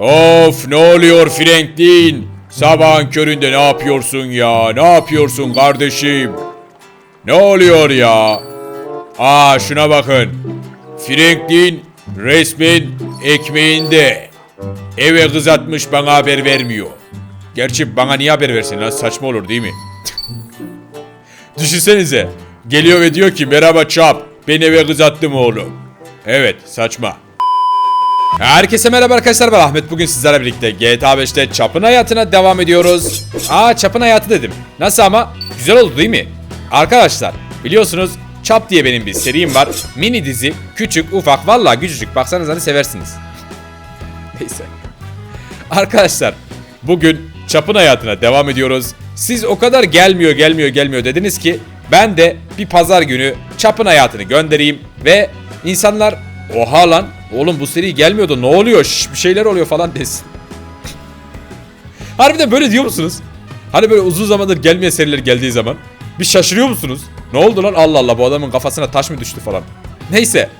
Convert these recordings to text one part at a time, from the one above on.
Of ne oluyor Franklin? Sabahın köründe ne yapıyorsun ya? Ne yapıyorsun kardeşim? Ne oluyor ya? Aa şuna bakın. Franklin resmen ekmeğinde. Eve kız atmış bana haber vermiyor. Gerçi bana niye haber versin lan saçma olur değil mi? Düşünsenize. Geliyor ve diyor ki merhaba çap. Ben eve kız attım oğlum. Evet saçma. Herkese merhaba arkadaşlar ben Ahmet. Bugün sizlerle birlikte GTA 5'te Çap'ın hayatına devam ediyoruz. Aa Çap'ın hayatı dedim. Nasıl ama? Güzel oldu değil mi? Arkadaşlar biliyorsunuz Çap diye benim bir serim var. Mini dizi. Küçük, ufak, vallahi küçücük. Baksanız hani seversiniz. Neyse. Arkadaşlar bugün Çap'ın hayatına devam ediyoruz. Siz o kadar gelmiyor gelmiyor gelmiyor dediniz ki ben de bir pazar günü Çap'ın hayatını göndereyim ve insanlar oha lan oğlum bu seri gelmiyordu ne oluyor Şş, bir şeyler oluyor falan desin. Harbiden böyle diyor musunuz? Hani böyle uzun zamandır gelmeyen seriler geldiği zaman bir şaşırıyor musunuz? Ne oldu lan Allah Allah bu adamın kafasına taş mı düştü falan. Neyse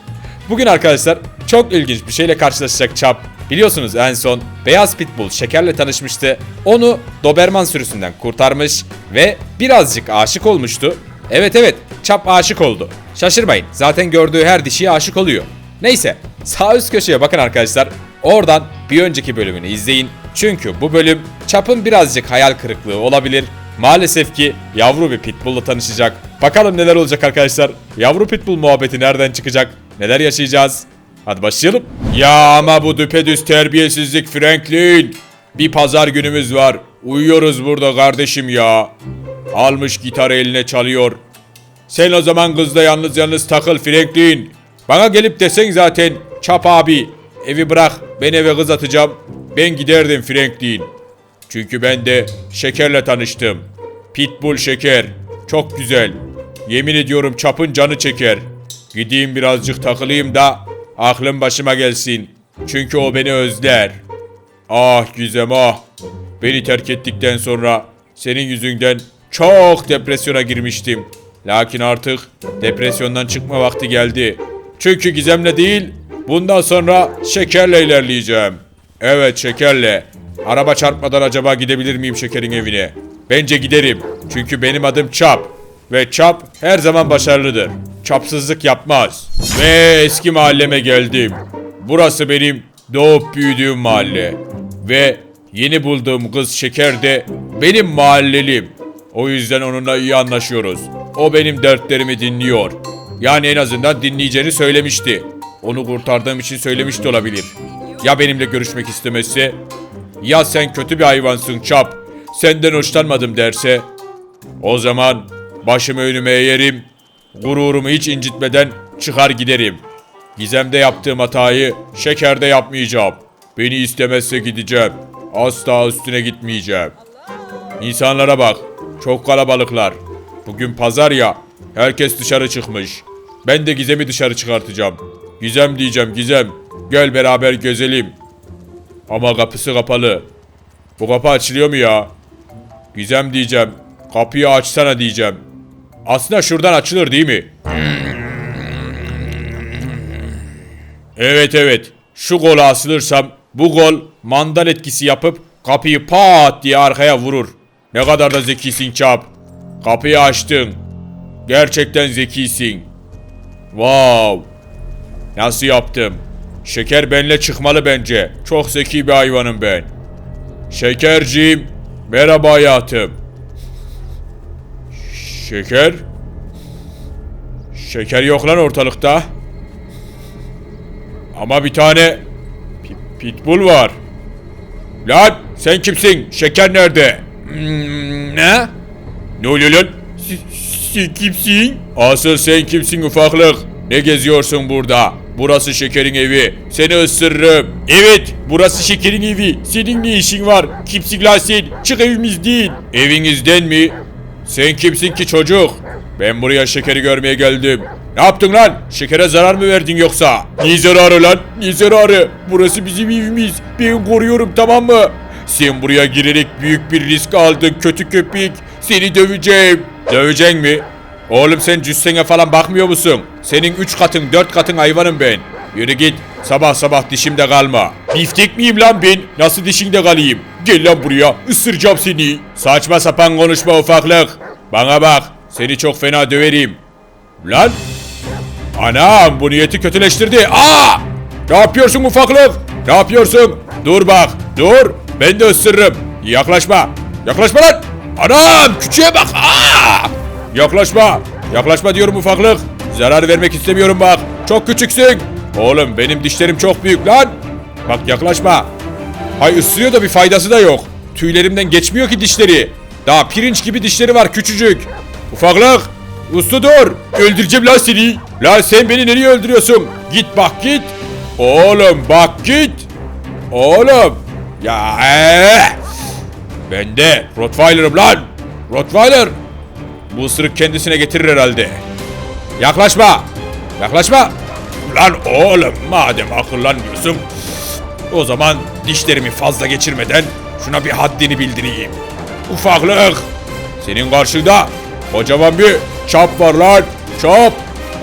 Bugün arkadaşlar çok ilginç bir şeyle karşılaşacak Çap. Biliyorsunuz en son Beyaz Pitbull Şeker'le tanışmıştı. Onu Doberman sürüsünden kurtarmış ve birazcık aşık olmuştu. Evet evet Çap aşık oldu. Şaşırmayın zaten gördüğü her dişiye aşık oluyor. Neyse sağ üst köşeye bakın arkadaşlar. Oradan bir önceki bölümünü izleyin. Çünkü bu bölüm Çap'ın birazcık hayal kırıklığı olabilir. Maalesef ki yavru bir pitbull'la tanışacak. Bakalım neler olacak arkadaşlar. Yavru pitbull muhabbeti nereden çıkacak? Neler yaşayacağız? Hadi başlayalım. Ya ama bu düpedüz terbiyesizlik Franklin. Bir pazar günümüz var. Uyuyoruz burada kardeşim ya. Almış gitarı eline çalıyor. Sen o zaman kızla yalnız yalnız takıl Franklin. Bana gelip desen zaten çap abi. Evi bırak ben eve kız atacağım. Ben giderdim Franklin. Çünkü ben de şekerle tanıştım. Pitbull şeker. Çok güzel. Yemin ediyorum çapın canı çeker. Gideyim birazcık takılayım da aklım başıma gelsin. Çünkü o beni özler. Ah Gizem ah. Beni terk ettikten sonra senin yüzünden çok depresyona girmiştim. Lakin artık depresyondan çıkma vakti geldi. Çünkü Gizem'le değil, bundan sonra şekerle ilerleyeceğim. Evet şekerle. Araba çarpmadan acaba gidebilir miyim şekerin evine? Bence giderim. Çünkü benim adım Çap. Ve Çap her zaman başarılıdır. Çapsızlık yapmaz. Ve eski mahalleme geldim. Burası benim doğup büyüdüğüm mahalle. Ve yeni bulduğum kız Şeker de benim mahallelim. O yüzden onunla iyi anlaşıyoruz. O benim dertlerimi dinliyor. Yani en azından dinleyeceğini söylemişti. Onu kurtardığım için söylemiş de olabilir. Ya benimle görüşmek istemezse? Ya sen kötü bir hayvansın çap. Senden hoşlanmadım derse? O zaman başımı önüme eğerim. Gururumu hiç incitmeden çıkar giderim. Gizemde yaptığım hatayı şekerde yapmayacağım. Beni istemezse gideceğim. Asla üstüne gitmeyeceğim. İnsanlara bak. Çok kalabalıklar. Bugün pazar ya. Herkes dışarı çıkmış. Ben de Gizem'i dışarı çıkartacağım. Gizem diyeceğim Gizem. Gel beraber gezelim. Ama kapısı kapalı. Bu kapı açılıyor mu ya? Gizem diyeceğim. Kapıyı açsana diyeceğim. Aslında şuradan açılır değil mi? Evet evet. Şu gola asılırsam bu gol mandal etkisi yapıp kapıyı pat diye arkaya vurur. Ne kadar da zekisin çap. Kapıyı açtın. Gerçekten zekisin. Wow. Nasıl yaptım? Şeker benle çıkmalı bence. Çok zeki bir hayvanım ben. Şekerciğim. Merhaba hayatım. Şeker? Şeker yok lan ortalıkta. Ama bir tane pi- pitbull var. Lan sen kimsin? Şeker nerede? Hmm, ne? Ne oluyor lan? Sen kimsin? Asıl sen kimsin ufaklık? Ne geziyorsun burada? Burası Şeker'in evi. Seni ısırırım. Evet, burası Şeker'in evi. Senin ne işin var? Kimsin lan sen? Çık evimiz değil. Evinizden mi? Sen kimsin ki çocuk? Ben buraya Şeker'i görmeye geldim. Ne yaptın lan? Şeker'e zarar mı verdin yoksa? Ne zararı lan? Ne zararı? Burası bizim evimiz. Ben koruyorum tamam mı? Sen buraya girerek büyük bir risk aldın kötü köpek. Seni döveceğim. Döveceksin mi? Oğlum sen cüssene falan bakmıyor musun? Senin 3 katın 4 katın hayvanım ben. Yürü git. Sabah sabah dişimde kalma. Biftek miyim lan ben? Nasıl dişinde kalayım? Gel lan buraya. ısıracağım seni. Saçma sapan konuşma ufaklık. Bana bak. Seni çok fena döverim. Lan. Anam bu niyeti kötüleştirdi. Aa! Ne yapıyorsun ufaklık? Ne yapıyorsun? Dur bak. Dur. Ben de ısırırım. Yaklaşma. Yaklaşma lan. Anam küçüğe bak. Aa! Yaklaşma. Yaklaşma diyorum ufaklık. Zarar vermek istemiyorum bak. Çok küçüksün. Oğlum benim dişlerim çok büyük lan. Bak yaklaşma. Hay ısırıyor da bir faydası da yok. Tüylerimden geçmiyor ki dişleri. Daha pirinç gibi dişleri var küçücük. Ufaklık. Uslu dur. Öldüreceğim lan seni. Lan sen beni nereye öldürüyorsun? Git bak git. Oğlum bak git. Oğlum. Ya ee. Ben de Rottweiler'ım lan. Rottweiler. Bu ısırık kendisine getirir herhalde. Yaklaşma. Yaklaşma. Lan oğlum madem akıllanmıyorsun. O zaman dişlerimi fazla geçirmeden şuna bir haddini bildireyim. Ufaklık. Senin karşında kocaman bir çap var lan. Çap.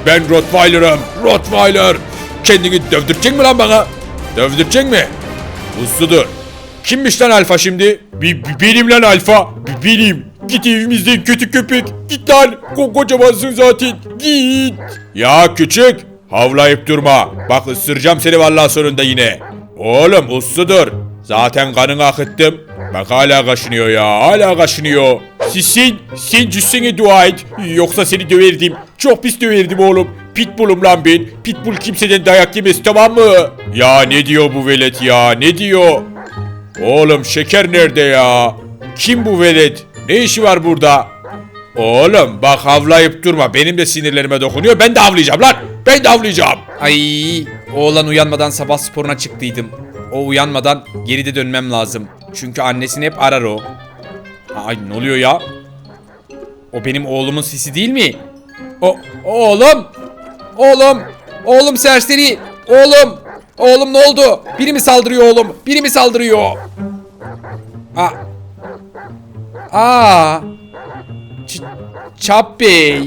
Ben Rottweiler'ım. Rottweiler. Kendini dövdürecek mi lan bana? Dövdürecek mi? Usludur. Kimmiş lan alfa şimdi? Bi- bi- benim lan alfa. Bi- benim. Git evimizden kötü köpek. Git lan. Ko kocamansın zaten. Git. Ya küçük. Havlayıp durma. Bak ısıracağım seni vallahi sonunda yine. Oğlum usludur. Zaten kanını akıttım. Bak hala kaşınıyor ya. Hala kaşınıyor. Sisin. Sen cüssene dua et. Yoksa seni döverdim. Çok pis döverdim oğlum. Pitbull'um lan ben. Pitbull kimseden dayak yemez tamam mı? Ya ne diyor bu velet ya? Ne diyor? Oğlum şeker nerede ya? Kim bu velet? Ne işi var burada? Oğlum bak havlayıp durma. Benim de sinirlerime dokunuyor. Ben de havlayacağım lan. Ben de havlayacağım. Ay, oğlan uyanmadan sabah sporuna çıktıydım. O uyanmadan geride dönmem lazım. Çünkü annesini hep arar o. Ay ne oluyor ya? O benim oğlumun sesi değil mi? O oğlum! Oğlum! Oğlum serseri! Oğlum! Oğlum ne oldu? Biri mi saldırıyor oğlum? Biri mi saldırıyor? Aa! Aa! Ç- Çap Bey!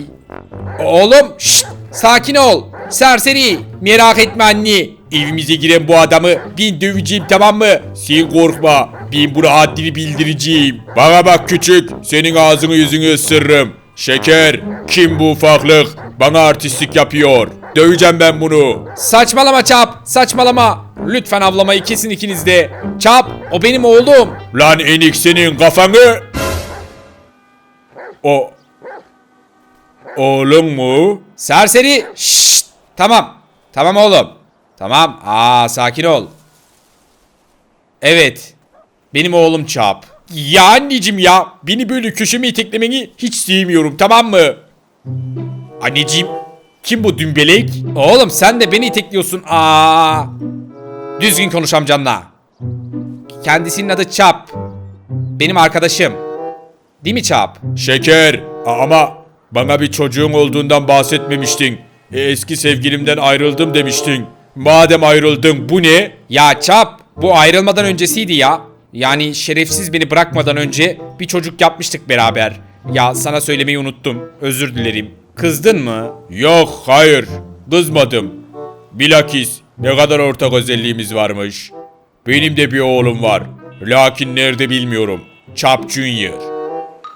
Oğlum şşt, sakin ol. Serseri merak etme anne. Evimize giren bu adamı ben döveceğim tamam mı? Sen korkma. Ben buna haddini bildireceğim. Bana bak küçük. Senin ağzını yüzünü ısırırım. Şeker. Kim bu ufaklık? Bana artistlik yapıyor. Döveceğim ben bunu. Saçmalama Çap saçmalama. Lütfen avlamayı kesin ikiniz de. Çap o benim oğlum. Lan enik senin kafanı. O... Oğlum mu? Serseri şşt tamam. Tamam oğlum. Tamam aa sakin ol. Evet. Benim oğlum Çap. Ya anneciğim ya. Beni böyle köşeme iteklemeni hiç sevmiyorum tamam mı? Anneciğim. Kim bu dümbelek? Oğlum sen de beni itekliyorsun. Aa. Düzgün konuş amcanla. Kendisinin adı Çap. Benim arkadaşım. Değil mi Çap? Şeker. Ama bana bir çocuğun olduğundan bahsetmemiştin. E, eski sevgilimden ayrıldım demiştin. Madem ayrıldın bu ne? Ya Çap bu ayrılmadan öncesiydi ya. Yani şerefsiz beni bırakmadan önce bir çocuk yapmıştık beraber. Ya sana söylemeyi unuttum. Özür dilerim. Kızdın mı? Yok hayır. Kızmadım. Bilakis ne kadar ortak özelliğimiz varmış. Benim de bir oğlum var. Lakin nerede bilmiyorum. Chap Junior.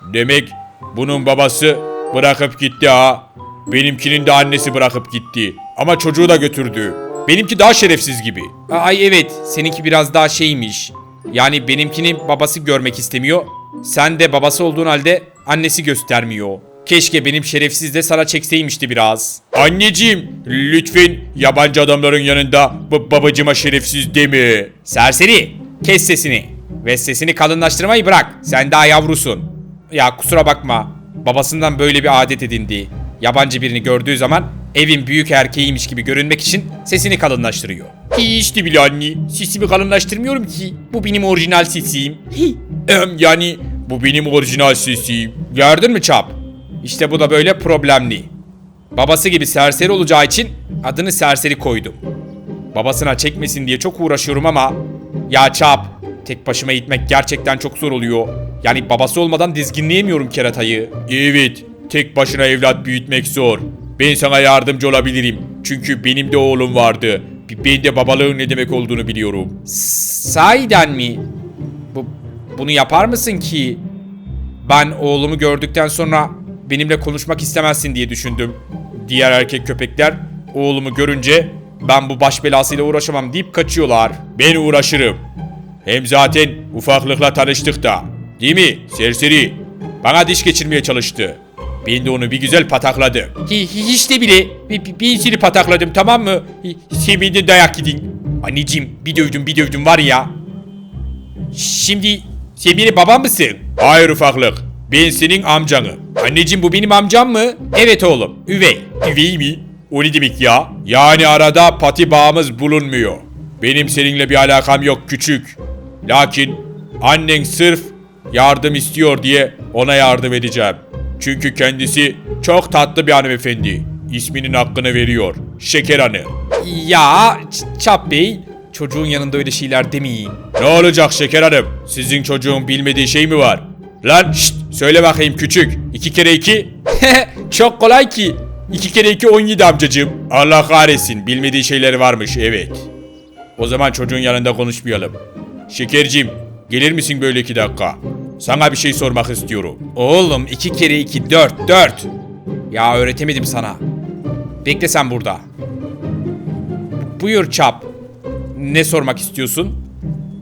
Demek bunun babası bırakıp gitti ha. Benimkinin de annesi bırakıp gitti. Ama çocuğu da götürdü. Benimki daha şerefsiz gibi. Ay evet seninki biraz daha şeymiş. Yani benimkini babası görmek istemiyor. Sen de babası olduğun halde annesi göstermiyor. Keşke benim şerefsiz de sana çekseymişti biraz. Anneciğim lütfen yabancı adamların yanında babacıma şerefsiz deme. Serseri kes sesini. Ve sesini kalınlaştırmayı bırak. Sen daha yavrusun. Ya kusura bakma. Babasından böyle bir adet edindi. Yabancı birini gördüğü zaman evin büyük erkeğiymiş gibi görünmek için sesini kalınlaştırıyor. İşte bile anne. Sesimi kalınlaştırmıyorum ki. Bu benim orijinal sesim. Hi. Yani bu benim orijinal sesim. Gördün mü Çap? İşte bu da böyle problemli. Babası gibi serseri olacağı için adını serseri koydum. Babasına çekmesin diye çok uğraşıyorum ama ya Çap tek başıma gitmek gerçekten çok zor oluyor. Yani babası olmadan dizginleyemiyorum keratayı. Evet, tek başına evlat büyütmek zor. Ben sana yardımcı olabilirim. Çünkü benim de oğlum vardı. ben de babalığın ne demek olduğunu biliyorum. Sahiden mi? Bu, bunu yapar mısın ki? Ben oğlumu gördükten sonra benimle konuşmak istemezsin diye düşündüm. Diğer erkek köpekler oğlumu görünce ben bu baş belasıyla uğraşamam deyip kaçıyorlar. Ben uğraşırım. Hem zaten ufaklıkla tanıştık da. Değil mi serseri? Bana diş geçirmeye çalıştı. Ben de onu bir güzel patakladım. Hi- hi- Hiç de bile bir seni patakladım tamam mı? Benden dayak yedin. Anneciğim bir dövdüm bir dövdüm var ya. Şimdi sen benim babam mısın? Hayır ufaklık. Ben senin amcanım. Anneciğim bu benim amcam mı? Evet oğlum üvey. Üvey mi? O ne demek ya? Yani arada pati bağımız bulunmuyor. Benim seninle bir alakam yok küçük. Lakin annen sırf yardım istiyor diye ona yardım edeceğim. Çünkü kendisi çok tatlı bir hanımefendi. İsminin hakkını veriyor. Şeker Hanım. Ya Çap Bey çocuğun yanında öyle şeyler demeyin. Ne olacak Şeker Hanım? Sizin çocuğun bilmediği şey mi var? Lan şşt söyle bakayım küçük. İki kere iki. Çok kolay ki. İki kere iki on yedi amcacığım. Allah kahretsin bilmediği şeyleri varmış evet. O zaman çocuğun yanında konuşmayalım. Şekercim gelir misin böyle iki dakika? Sana bir şey sormak istiyorum. Oğlum iki kere iki dört dört. Ya öğretemedim sana. Bekle sen burada. Buyur Çap. Ne sormak istiyorsun?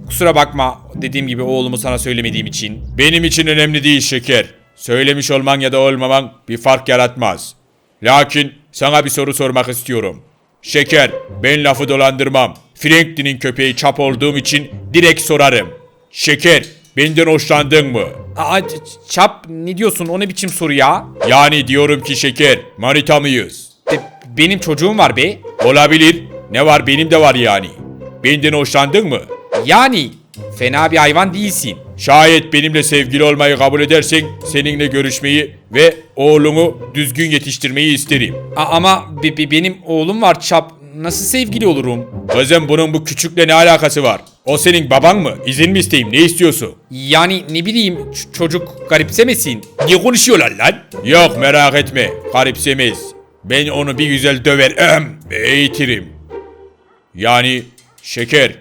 Kusura bakma dediğim gibi oğlumu sana söylemediğim için. Benim için önemli değil Şeker. Söylemiş olman ya da olmaman bir fark yaratmaz. Lakin sana bir soru sormak istiyorum. Şeker, ben lafı dolandırmam. Franklin'in köpeği çap olduğum için direkt sorarım. Şeker, benden hoşlandın mı? Aa Çap ne diyorsun o ne biçim soru ya? Yani diyorum ki Şeker, manita mıyız? E, benim çocuğum var be. Olabilir. Ne var benim de var yani. Benden hoşlandın mı? Yani fena bir hayvan değilsin. Şayet benimle sevgili olmayı kabul edersen seninle görüşmeyi ve oğlumu düzgün yetiştirmeyi isterim. A- ama be- be- benim oğlum var Çap. Nasıl sevgili olurum? Kızım bunun bu küçükle ne alakası var? O senin baban mı? İzin mi isteyeyim? Ne istiyorsun? Yani ne bileyim ç- çocuk garipsemesin. Ne konuşuyorlar lan? Yok merak etme. Garipsemez. Ben onu bir güzel döver, ehem, eğitirim. Yani şeker.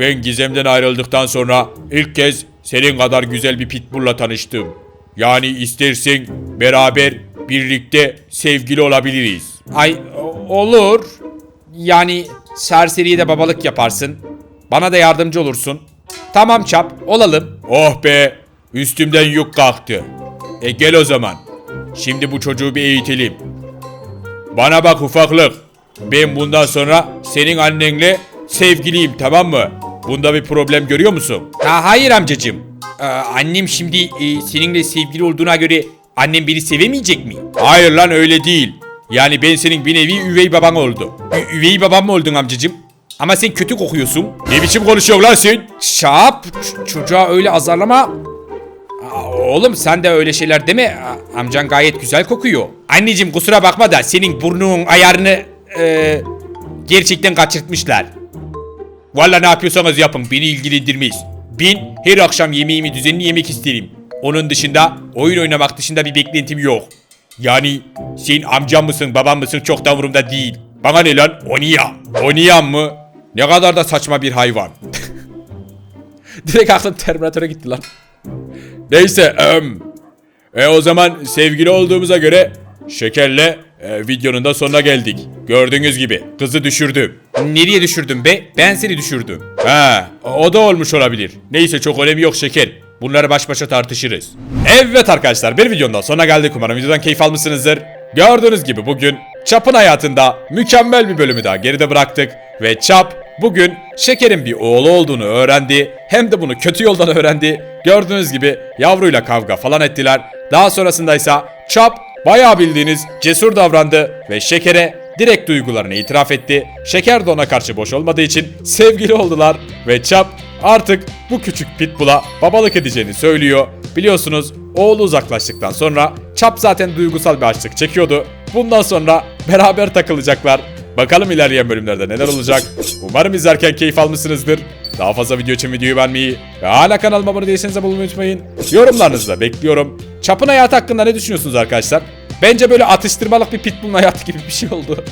Ben Gizem'den ayrıldıktan sonra ilk kez senin kadar güzel bir pitbull'la tanıştım. Yani istersen beraber birlikte sevgili olabiliriz. Ay o- olur. Yani serseriye de babalık yaparsın. Bana da yardımcı olursun. Tamam çap olalım. Oh be üstümden yük kalktı. E gel o zaman. Şimdi bu çocuğu bir eğitelim. Bana bak ufaklık. Ben bundan sonra senin annenle sevgiliyim tamam mı? Bunda bir problem görüyor musun? Ha, hayır amcacığım. Ee, annem şimdi e, seninle sevgili olduğuna göre annem beni sevemeyecek mi? Hayır lan öyle değil. Yani ben senin bir nevi üvey baban oldum. Ü- üvey babam mı oldun amcacığım? Ama sen kötü kokuyorsun. Ne biçim konuşuyorsun lan sen? Şap çocuğa öyle azarlama. Oğlum sen de öyle şeyler deme. Amcan gayet güzel kokuyor. Anneciğim kusura bakma da senin burnun ayarını e, gerçekten kaçırtmışlar. Valla ne yapıyorsanız yapın beni ilgilendirmez. Ben her akşam yemeğimi düzenli yemek isterim. Onun dışında oyun oynamak dışında bir beklentim yok. Yani sen amcam mısın babam mısın çok da umurumda değil. Bana ne lan Oniya. Oniyan mı? Ne kadar da saçma bir hayvan. Direkt aklım Terminator'a gitti lan. Neyse em. E o zaman sevgili olduğumuza göre Şeker'le e, videonun da sonuna geldik. Gördüğünüz gibi kızı düşürdüm. Nereye düşürdün be? Ben seni düşürdüm. He, o da olmuş olabilir. Neyse çok önemi yok şeker. Bunları baş başa tartışırız. Evet arkadaşlar bir videonun sonuna geldik. Umarım videodan keyif almışsınızdır. Gördüğünüz gibi bugün Çap'ın hayatında mükemmel bir bölümü daha geride bıraktık. Ve Çap bugün Şeker'in bir oğlu olduğunu öğrendi. Hem de bunu kötü yoldan öğrendi. Gördüğünüz gibi yavruyla kavga falan ettiler. Daha sonrasında ise Çap bayağı bildiğiniz cesur davrandı ve Şeker'e direkt duygularını itiraf etti. Şeker de ona karşı boş olmadığı için sevgili oldular ve Çap artık bu küçük pitbull'a babalık edeceğini söylüyor. Biliyorsunuz oğlu uzaklaştıktan sonra Çap zaten duygusal bir açlık çekiyordu. Bundan sonra beraber takılacaklar. Bakalım ilerleyen bölümlerde neler olacak. Umarım izlerken keyif almışsınızdır. Daha fazla video için videoyu beğenmeyi ve hala kanalıma abone değilseniz abone olmayı unutmayın. Yorumlarınızı da bekliyorum. Çapın hayatı hakkında ne düşünüyorsunuz arkadaşlar? Bence böyle atıştırmalık bir pitbull'un hayatı gibi bir şey oldu.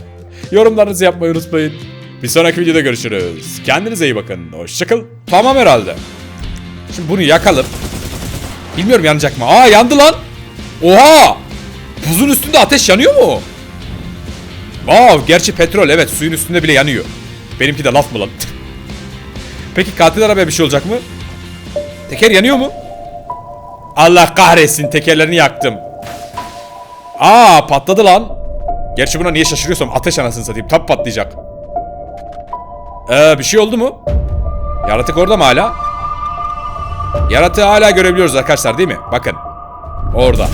Yorumlarınızı yapmayı unutmayın. Bir sonraki videoda görüşürüz. Kendinize iyi bakın. Hoşçakal. Tamam herhalde. Şimdi bunu yakalım. Bilmiyorum yanacak mı? Aa yandı lan. Oha! Buzun üstünde ateş yanıyor mu? Wow, gerçi petrol evet suyun üstünde bile yanıyor. Benimki de laf mı lan? Peki katil arabaya bir şey olacak mı? Teker yanıyor mu? Allah kahretsin tekerlerini yaktım. Aa patladı lan. Gerçi buna niye şaşırıyorsam ateş anasını satayım. Tap patlayacak. Ee bir şey oldu mu? Yaratık orada mı hala? Yaratığı hala görebiliyoruz arkadaşlar değil mi? Bakın. Orada.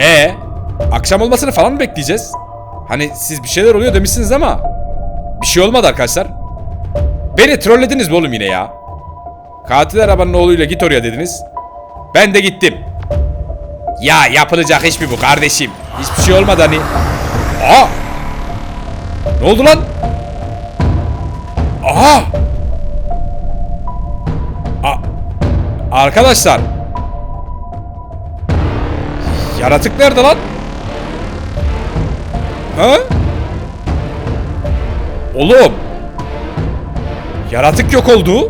E akşam olmasını falan mı bekleyeceğiz? Hani siz bir şeyler oluyor demişsiniz ama bir şey olmadı arkadaşlar. Beni trollediniz mi oğlum yine ya? Katil arabanın oğluyla git oraya dediniz. Ben de gittim. Ya yapılacak iş mi bu kardeşim? Hiçbir şey olmadı hani. Aa! Ne oldu lan? Aha! A- Arkadaşlar. Yaratık nerede lan? Ha? Oğlum. Yaratık yok oldu.